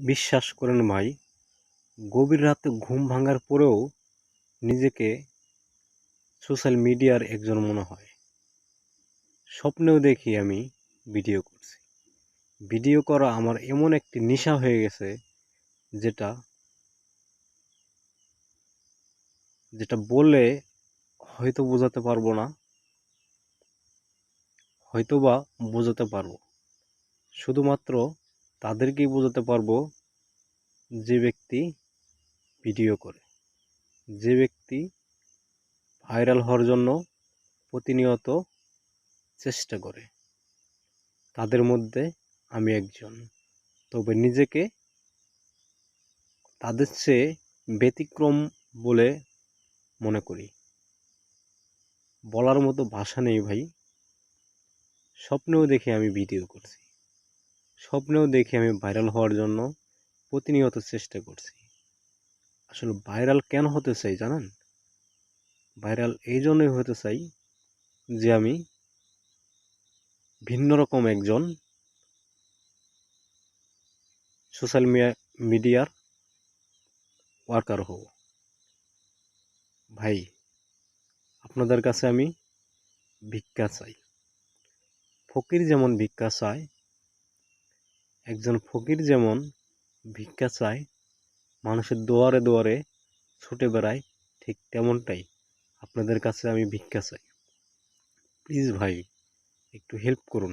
বিশ্বাস করেন ভাই গভীর রাতে ঘুম ভাঙার পরেও নিজেকে সোশ্যাল মিডিয়ার একজন মনে হয়। স্বপ্নেও দেখি আমি ভিডিও করছি। ভিডিও করা আমার এমন একটি নেশা হয়ে গেছে যেটা যেটা বললে হয়তো বোঝাতে পারব না হয়তো বা বোঝাতে পারব। শুধুমাত্র তাদেরকেই বোঝাতে পারব যে ব্যক্তি ভিডিও করে। যে ব্যক্তি ভাইরাল হওয়ার জন্য প্রতিনিয়ত চেষ্টা করে। তাদের মধ্যে আমি একজন। তবে নিজেকে তাদের চেয়ে ব্যতিক্রম বলে মনে করি। বলার মতো ভাষা নেই ভাই। স্বপ্নেও দেখে আমি ভিডিও করছি। স্বপ্নেও দেখি আমি ভাইরাল হওয়ার জন্য প্রতিনিয়ত চেষ্টা করছি। আসলে ভাইরাল কেন হতে চাই জানেন? ভাইরাল এই জন্যই হতে চাই যে আমি ভিন্ন রকম একজন সোশ্যাল মিডিয়ার ওয়ার্কার হব। ভাই, আপনাদের কাছে আমি ভিক্ষা চাই। ফকির যেমন ভিক্ষা চায় একজন ফকির যেমন ভিক্ষা চায়, মানুষের দুয়ারে দুয়ারে ছুটে বেড়ায়, ঠিক তেমনটাই আপনাদের কাছে আমি ভিক্ষা চাই। প্লিজ ভাই, একটু হেল্প করুন।